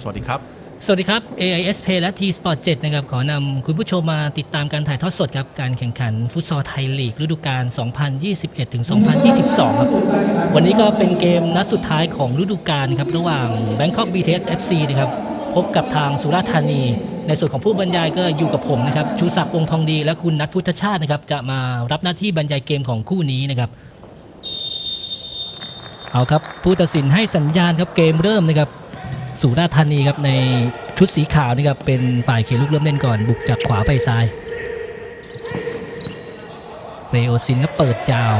สวัสดีครับ สวัสดีครับ AIS Pay และ T Sport 7นะครับขอนำคุณผู้ชมมาติดตามการถ่ายทอดสดครับการแข่งขันฟุตซอลไทยลีกฤดูกาล 2021 ถึง 2022 ครับวันนี้ก็เป็นเกมนัดสุดท้ายของฤดูกาลครับระหว่าง Bangkok BTS FC นะครับพบกับทางสุราษฎร์ธานี ในส่วนของผู้บรรยายก็อยู่กับผมนะครับชูศักดิ์วงทองดี และคุณนัทพุทธชาตินะครับจะมารับหน้าที่บรรยายเกมของคู่นี้นะครับเอาครับผู้ตัดสินให้สัญญาณครับเกมเริ่มนะครับ สุราธานีครับในชุดสีขาวนะครับเป็นฝ่ายเขลูกเริ่มเล่นก่อนบุกจากขวาไปซ้ายเรโอซินก็เปิดยาว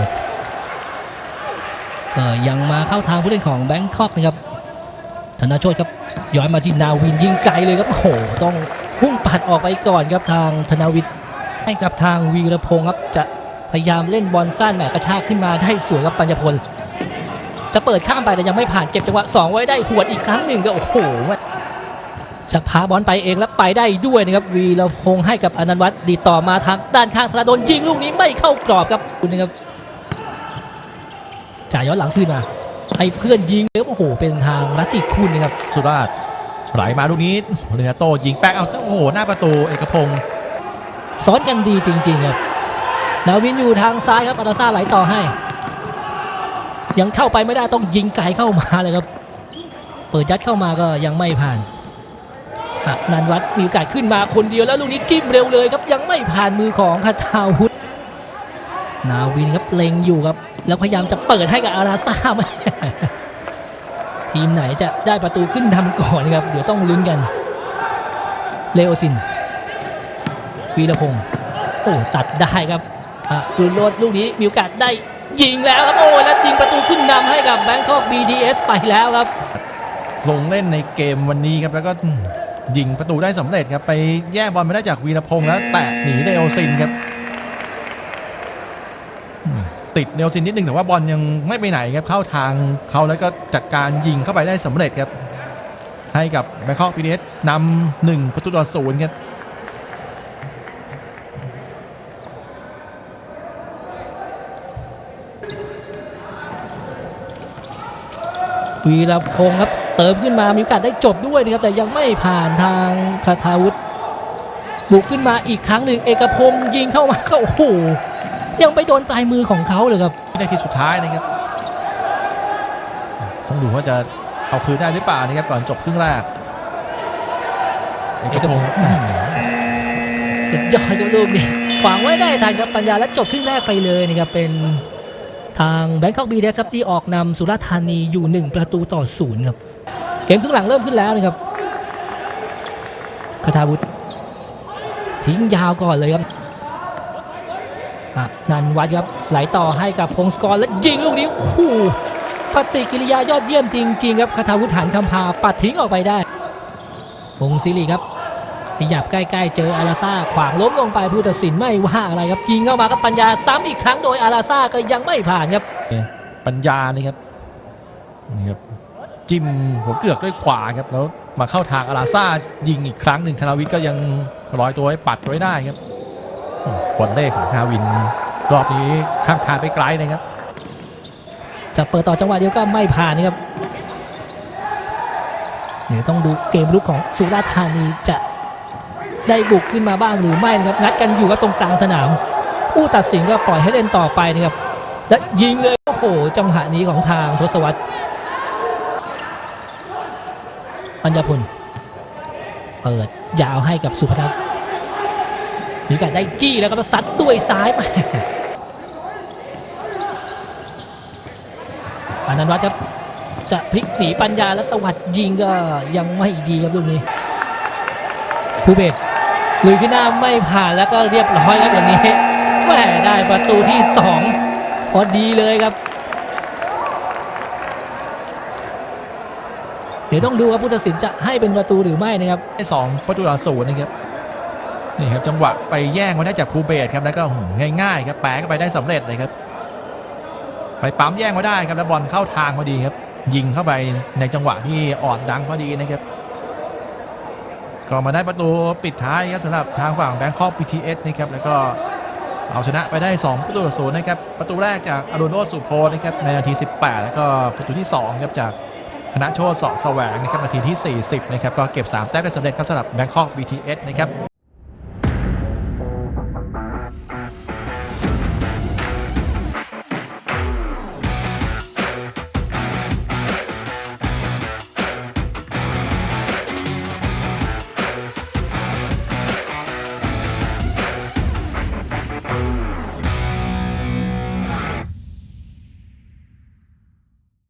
ก็ยังมาเข้าทางผู้เล่นของแบงคอกนะครับธนาโชตครับย้อนมาที่นาวินยิงไกลเลยครับโอ้โหต้องพุ่งปัดออกไปก่อนครับทางธนาวินให้กับทางวีรพงศ์ครับจะพยายามเล่นบอลสั้นแหมกระชากขึ้นมาได้สวยครับปัญญพล จะเปิดข้ามไปแต่ยังไม่ผ่านเก็บจังหวะ2ไว้ได้หวดอีกครั้งหนึ่งก็โอ้โหจะพาบอลไปเองแล้วไปได้ด้วยนะครับวีรพงษ์ให้กับอนันต์วัฒน์ดีดต่อมาทางด้านข้างสระโดนยิงลูกนี้ไม่เข้ากรอบครับคุณนะครับจ่ายย้อนหลังคืนมาให้เพื่อนยิงแล้วโอ้โห เป็นทางรัตติคุณนะครับสุราษฎร์ไหลมาลูกนี้เรนาโตยิงแป๊กเอาโอ้โหหน้าประตูเอกพงศ์ซ้อนกันดีจริงๆครับนาวินอยู่ทางซ้ายครับอัตาซ่าไหลต่อให้ ยังเข้าไปไม่ได้ต้องยิงไกลเข้ามาเลยครับ เปิดยัดเข้ามาก็ยังไม่ผ่านนันวัดมีโอกาสขึ้นมาคนเดียวแล้วลูกนี้จิ้มเร็วเลยครับ ยังไม่ผ่านมือของคาทาวุธนาวินครับเล็งอยู่ครับ แล้วพยายามจะเปิดให้กับอาราซ่าม่ทีมไหนจะได้ประตูขึ้นทำก่อนครับ เดี๋ยวต้องลุ้นกันเลโอซินวีรพงศ์โอ้ตัดได้ครับอะคืนโรดลูกนี้มีโอกาสได้ ยิงแล้วครับโอ้แล้วยิงประตูขึ้นนำให้กับแบงคอก BTS ไปแล้วครับ ลงเล่นในเกมวันนี้ครับแล้วก็ยิงประตูได้สำเร็จครับ ไปแย่งบอลมาได้จากวีรพงศ์แล้วแตะหนีเดโอซินครับติดเดโอซินนิดนึงแต่ว่าบอลยังไม่ไปไหนครับเข้าทางเขาแล้วก็จัดการยิงเข้าไปได้สำเร็จครับ ให้กับแบงคอกพีเอสนำหนึ่งประตูต่อศูนย์ครับ วีรพงศ์ครับเติมขึ้นมามีโอกาสได้จบด้วยนะครับแต่ยังไม่ผ่านทางคาทาวุธบุกขึ้นมาอีกครั้งหนึ่งเอกพงศ์ยิงเข้ามาก็โอ้โหยังไปโดนปลายมือของเขาเลยครับได้ทีสุดท้ายนะครับต้องดูว่าจะเอาคืนได้หรือเปล่านะครับก่อนจบครึ่งแรกเอกพงศ์สุดยอดครับลูกนี้ขวางไว้ได้ทันครับปัญญาและจบครึ่งแรกไปเลยนะครับเป็น ทางแบงคอกบีเดสครับที่ออกนำสุราษฎร์ธานีอยู่ 1 ประตูต่อศูนย์ครับ เกมครึ่งหลังเริ่มขึ้นแล้วนะครับคาทาวุธทิ้งยาวก่อนเลยครับนันวัดครับไหลต่อให้กับพงศกรและยิงลูกนี้โอ้โหปฏิกิริยายอดเยี่ยมจริง ๆ ครับคาทาวุฒหันคำพาปัดทิ้งออกไปได้พงศิริครับ ขยับใกล้ๆเจออาราซ่าขวางล้มลงไปผู้ตัดสินไม่ว่าอะไรครับยิงเข้ามากับปัญญาซ้ำอีกครั้งโดยอาราซ่าก็ยังไม่ผ่านครับปัญญานี่ครับนี่ครับจิ้มหัวเกือกด้วยขวาครับแล้วมาเข้าทางอาราซ่ายิงอีกครั้งหนึ่งธนาวิทย์ก็ยังลอยตัวให้ปัดไว้ได้ครับอืมบอลเล่ของนาวิน รอบนี้ข้ามคานไปไกลนะครับจะเปิดต่อจังหวะเดียวก็ไม่ผ่านนะครับเดี๋ยวต้องดูเกมลุกของสุราษฎร์ธานีจะ ได้บุกขึ้นมาบ้างหรือไม่นะครับงัดกันอยู่กับตรงกลางสนาม ผู้ตัดสินก็ปล่อยให้เล่นต่อไปนะครับและยิงเลยโอ้โหจังหวะนี้ของทางทศวรรษปัญญพลเปิดยาวให้กับสุพนัทมีกาสได้จี้แล้วก็ซัดด้วยซ้ายไปอนันวัฒน์ครับจะพลิกหนีปัญญาและตวัดยิงก็ยังไม่ดีครับลูกนี้ภูเบศ ลุยขึ้นหน้าไม่ผ่านแล้วก็เรียบร้อยครับอย่างนี้แหมได้ประตูที่สองพอดีเลยครับ เดี๋ยวต้องดูครับผู้ตัดสินจะให้เป็นประตูหรือไม่นะครับได้สองประตูต่อศูนย์นะครับนี่ครับจังหวะไปแย่งมาได้จากภูเบศครับแล้วก็ง่ายๆครับแปะเข้าไปได้สำเร็จเลยครับ ไปปั๊มแย่งมาได้ครับแล้วบอลเข้าทางพอดีครับ ยิงเข้าไปในจังหวะที่ออนดังพอดีนะครับ ก็มาได้ประตูปิดท้ายครับสำหรับทางฝั่งแบงคอกพีทีเอสนะครับแล้วก็เอาชนะไปได้ 2 ประตูต่อศูนย์นะครับ ประตูแรกจากอารุโนสุโพนะครับในนาที 18 แล้วก็ประตูที่ 2 ครับจากคณะโชติสอแสวงนะครับนาทีที่ 40 นะครับ ก็เก็บ 3 แต้มได้สำเร็จครับสำหรับแบงคอก BTS นะครับ